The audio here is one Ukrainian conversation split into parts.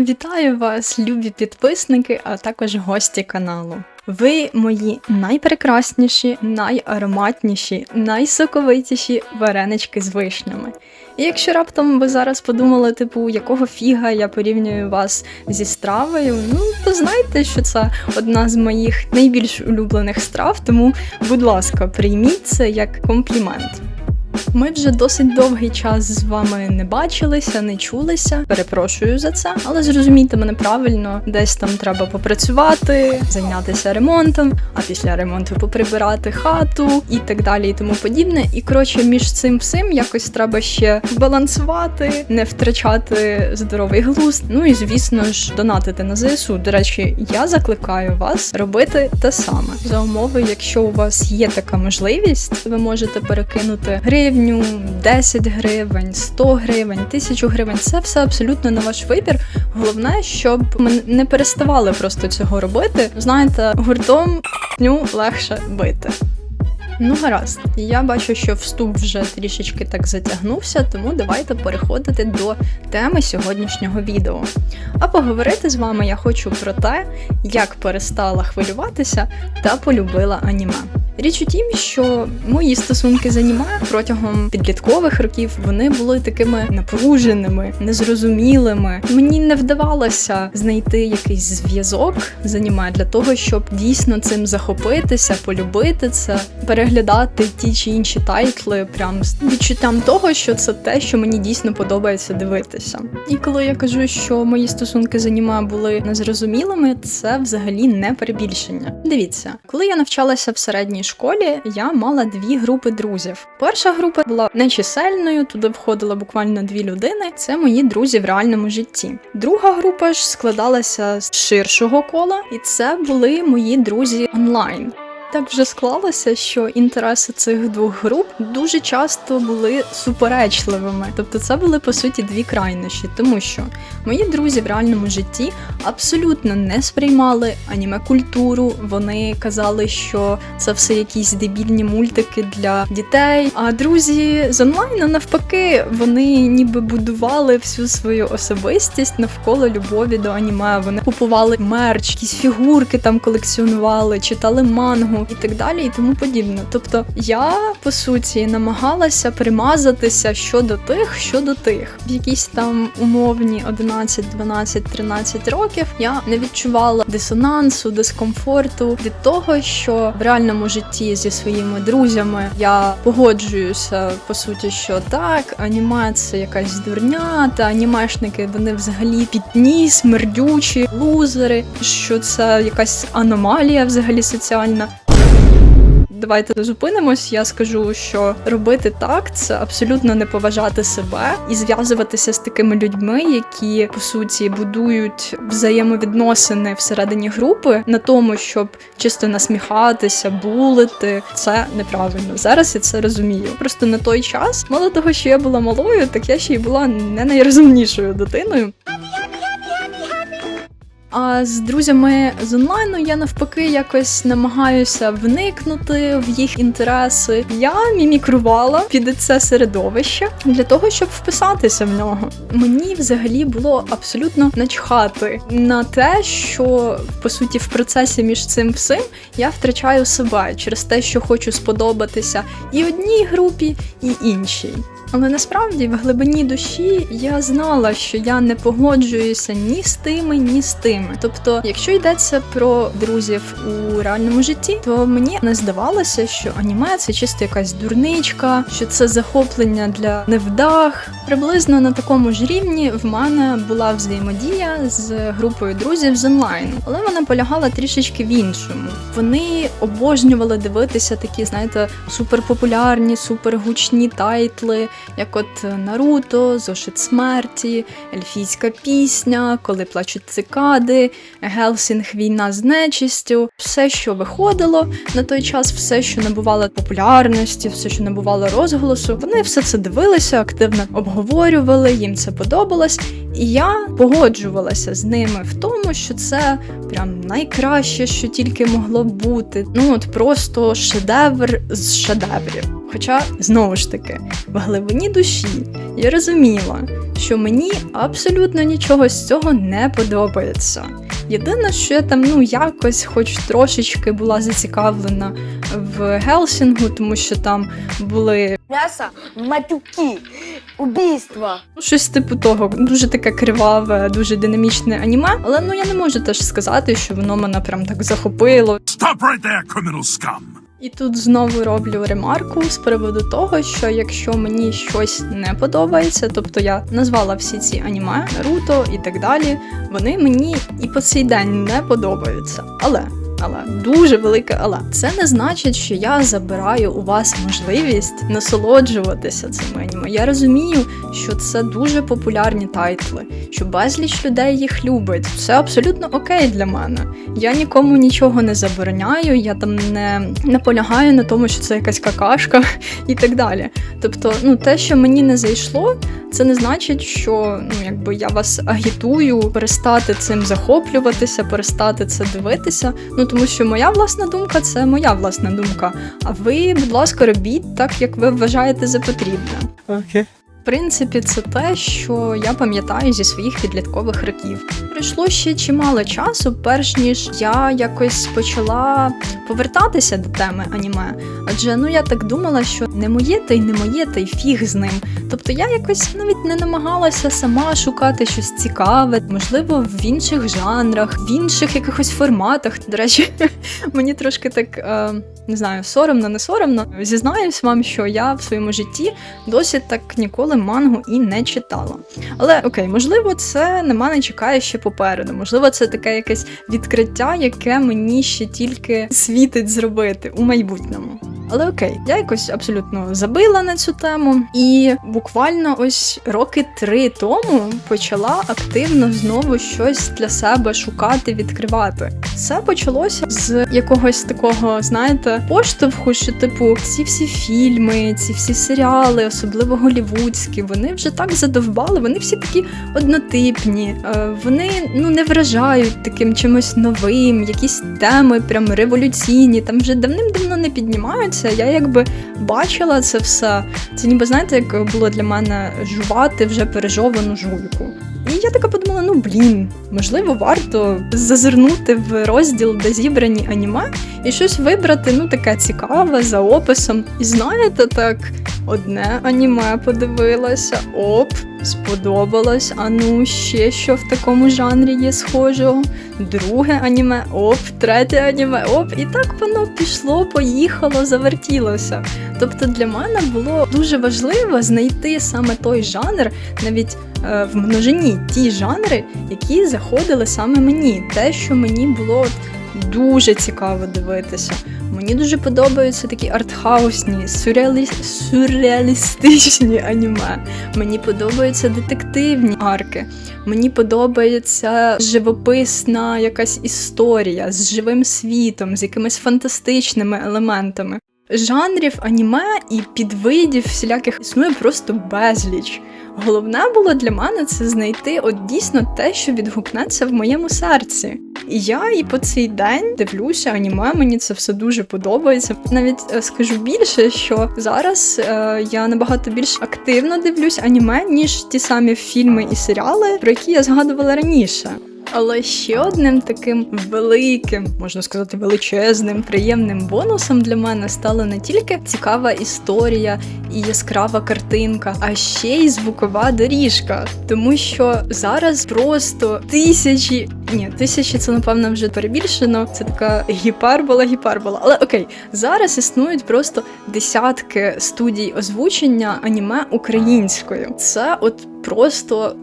Вітаю вас, любі підписники, а також гості каналу. Ви мої найпрекрасніші, найароматніші, найсоковитіші варенички з вишнями. І якщо раптом ви зараз подумали, типу, якого фіга я порівнюю вас зі стравою, ну то знайте, що це одна з моїх найбільш улюблених страв, тому, будь ласка, прийміть це як комплімент. Ми вже досить довгий час з вами не бачилися, не чулися. Перепрошую за це, але зрозумійте мене правильно, десь там треба попрацювати, зайнятися ремонтом, а після ремонту поприбирати хату і так далі, і тому подібне. І коротше, між цим всім якось треба ще балансувати, не втрачати здоровий глузд. Ну і звісно ж, донатити на ЗСУ. До речі, я закликаю вас робити те саме за умови, якщо у вас є така можливість, ви можете перекинути гривню, 10 гривень, 100 гривень, 1000 гривень. Це все абсолютно на ваш вибір. Головне, щоб ми не переставали просто цього робити. Знаєте, гуртом ню легше бити. Ну, гаразд, я бачу, що вступ вже трішечки так затягнувся, тому давайте переходити до теми сьогоднішнього відео. А поговорити з вами я хочу про те, як перестала хвилюватися та полюбила аніме. Річ у тім, що мої стосунки з аніме протягом підліткових років вони були такими напруженими, незрозумілими. Мені не вдавалося знайти якийсь зв'язок з аніме для того, щоб дійсно цим захопитися, полюбити це, переглядати ті чи інші тайтли, прям з відчуттям того, що це те, що мені дійсно подобається дивитися. І коли я кажу, що мої стосунки з аніме були незрозумілими, це взагалі не перебільшення. Дивіться, коли я навчалася в середній школі, я мала дві групи друзів. Перша група була нечисельною, туди входило буквально дві людини. Це мої друзі в реальному житті. Друга група ж складалася з ширшого кола, і це були мої друзі онлайн. Так вже склалося, що інтереси цих двох груп дуже часто були суперечливими. Тобто це були по суті дві крайнощі, тому що мої друзі в реальному житті абсолютно не сприймали аніме культуру. Вони казали, що це все якісь дебільні мультики для дітей. А друзі з онлайну навпаки, вони ніби будували всю свою особистість навколо любові до аніме. Вони купували мерч, якісь фігурки там колекціонували, читали мангу і так далі, і тому подібне. Тобто я по суті намагалася примазатися щодо тих, щодо тих. В якісь там умовні 11, 12, 13 років я не відчувала дисонансу, дискомфорту від того, що в реальному житті зі своїми друзями я погоджуюся по суті, що так, аніме це якась дурня, та анімешники вони взагалі підні, смердючі, лузери, що це якась аномалія взагалі соціальна. Давайте зупинимось. Я скажу, що робити так це абсолютно не поважати себе і зв'язуватися з такими людьми, які по суті будують взаємовідносини всередині групи на тому, щоб чисто насміхатися, булити. Це неправильно. Зараз я це розумію. Просто на той час, мало того, що я була малою, так я ще й була не найрозумнішою дитиною. А з друзями з онлайну я навпаки якось намагаюся вникнути в їх інтереси. Я мімікрувала під це середовище для того, щоб вписатися в нього. Мені взагалі було абсолютно начхати на те, що по суті в процесі між цим всім я втрачаю себе через те, що хочу сподобатися і одній групі, і іншій. Але насправді в глибині душі я знала, що я не погоджуюся ні з тими, ні з тими. Тобто, якщо йдеться про друзів у реальному житті, то мені не здавалося, що аніме це чисто якась дурничка, що це захоплення для невдах. Приблизно на такому ж рівні в мене була взаємодія з групою друзів з онлайну, але вона полягала трішечки в іншому. Вони обожнювали дивитися такі, знаєте, суперпопулярні, супергучні тайтли як от Наруто, Зошит смерті, Ельфійська пісня, Коли плачуть цикади, Гелсінг Війна з нечистю, все, що виходило на той час, все, що набувало популярності, все, що набувало розголосу, вони все це дивилися, активно обговорювали, їм це подобалось. І я погоджувалася з ними в тому, що це прям найкраще, що тільки могло бути. Ну от просто шедевр з шедеврів. Хоча, знову ж таки, в глибині душі я розуміла, що мені абсолютно нічого з цього не подобається. Єдине, що я там ну якось, хоч трошечки була зацікавлена в Гелсінгу, тому що там були Мясо, матюки, убийства. ну, щось типу того, дуже таке криваве, дуже динамічне аніме. Але ну я не можу теж сказати, що воно мене прям так захопило. Stop right there, criminal scum! І тут знову роблю ремарку з приводу того, що якщо мені щось не подобається, тобто я назвала всі ці аніме, Наруто і так далі, вони мені і по цей день не подобаються. Але. Але дуже велике але це не значить, що я забираю у вас можливість насолоджуватися цими аніме. Я розумію, що це дуже популярні тайтли, що безліч людей їх любить. Це абсолютно окей для мене. Я нікому нічого не забороняю, я там не наполягаю на тому, що це якась какашка і так далі. Тобто, ну те, що мені не зайшло, це не значить, що ну якби я вас агітую перестати цим захоплюватися, перестати це дивитися. Ну тому що моя власна думка це моя власна думка. А ви, будь ласка, робіть так, як ви вважаєте за потрібне. Okay. В принципі, це те, що я пам'ятаю зі своїх підліткових років. Пройшло ще чимало часу, перш ніж я якось почала повертатися до теми аніме. Адже ну я так думала, що не моє та й не моє, та й фіг з ним. Тобто я якось навіть не намагалася сама шукати щось цікаве, можливо, в інших жанрах, в інших якихось форматах. До речі, мені трошки так е, не знаю, соромно, не соромно. Зізнаюсь вам, що я в своєму житті досі так ніколи мангу і не читала. Але окей, можливо, це на мене чекає ще попереду. Можливо, це таке якесь відкриття, яке мені ще тільки світить зробити у майбутньому. Але окей, я якось абсолютно забила на цю тему, і буквально ось роки три тому почала активно знову щось для себе шукати, відкривати. Це почалося з якогось такого, знаєте, поштовху, що типу ці всі фільми, ці всі серіали, особливо голівудські, вони вже так задовбали, вони всі такі однотипні, е, вони ну не вражають таким чимось новим, якісь теми прям революційні, там вже давним-давно не піднімаються. Я якби бачила це все. Це ніби знаєте, як було для мене жувати вже пережовану жуйку. І я така подумала: ну блін, можливо, варто зазирнути в розділ, де зібрані аніме, і щось вибрати, ну таке цікаве за описом. І знаєте, так, одне аніме подивилася, оп, сподобалось. А ну ще що в такому жанрі є схожого. Друге аніме, оп, третє аніме, оп, і так воно пішло, поїхало, завертілося. Тобто для мене було дуже важливо знайти саме той жанр, навіть е, в множині ті жанри, які заходили саме мені, те, що мені було дуже цікаво дивитися. Мені дуже подобаються такі артхаусні, сюрреалі... сюрреалістичні аніме. Мені подобаються детективні арки. Мені подобається живописна якась історія з живим світом, з якимись фантастичними елементами. Жанрів аніме і підвидів всіляких існує просто безліч. Головне було для мене це знайти от дійсно те, що відгукнеться в моєму серці. І я і по цей день дивлюся аніме, мені це все дуже подобається. Навіть е, скажу більше, що зараз е, я набагато більш активно дивлюсь аніме, ніж ті самі фільми і серіали, про які я згадувала раніше. Але ще одним таким великим, можна сказати, величезним, приємним бонусом для мене стала не тільки цікава історія і яскрава картинка, а ще й звукова доріжка. Тому що зараз просто тисячі, ні, тисячі це напевно вже перебільшено. Це така гіпербола, гіпербола. Але окей, зараз існують просто десятки студій озвучення аніме українською. Це от. Просто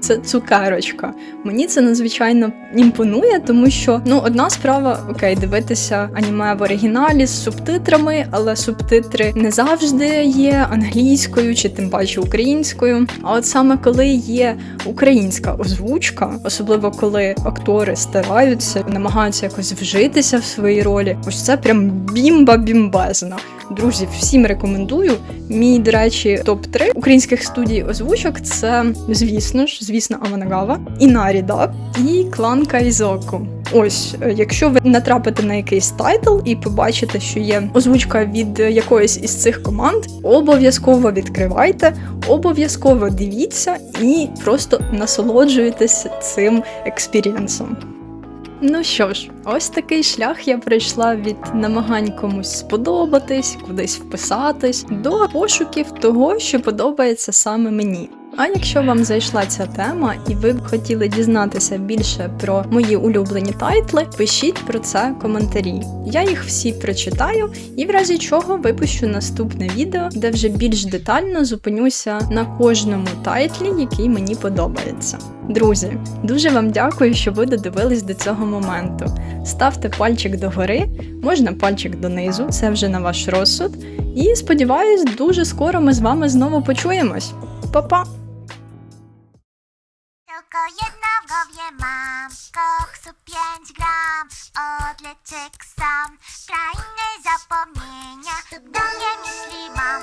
це цукерочка. Мені це надзвичайно імпонує, тому що ну одна справа окей, дивитися аніме в оригіналі з субтитрами, але субтитри не завжди є англійською чи тим паче українською. А от саме коли є українська озвучка, особливо коли актори стараються, намагаються якось вжитися в своїй ролі, ось це прям бімба-бімбезна. Друзі, всім рекомендую. Мій, до речі, топ 3 українських студій озвучок це, звісно ж, звісно, Аманагава, Інарі Даб і клан Кайзоку. Ось, е, якщо ви натрапите на якийсь тайтл і побачите, що є озвучка від якоїсь із цих команд, обов'язково відкривайте, обов'язково дивіться і просто насолоджуйтесь цим експірієнсом. Ну що ж, ось такий шлях я пройшла від намагань комусь сподобатись, кудись вписатись, до пошуків того, що подобається саме мені. А якщо вам зайшла ця тема і ви б хотіли дізнатися більше про мої улюблені тайтли, пишіть про це коментарі. Я їх всі прочитаю і в разі чого випущу наступне відео, де вже більш детально зупинюся на кожному тайтлі, який мені подобається. Друзі, дуже вам дякую, що ви додивились до цього моменту. Ставте пальчик догори, можна пальчик донизу, це вже на ваш розсуд. І сподіваюсь, дуже скоро ми з вами знову почуємось. Па-па! koksu 5 gram Odleczyk sam. Krainę zapomnienia W donie myśli mam.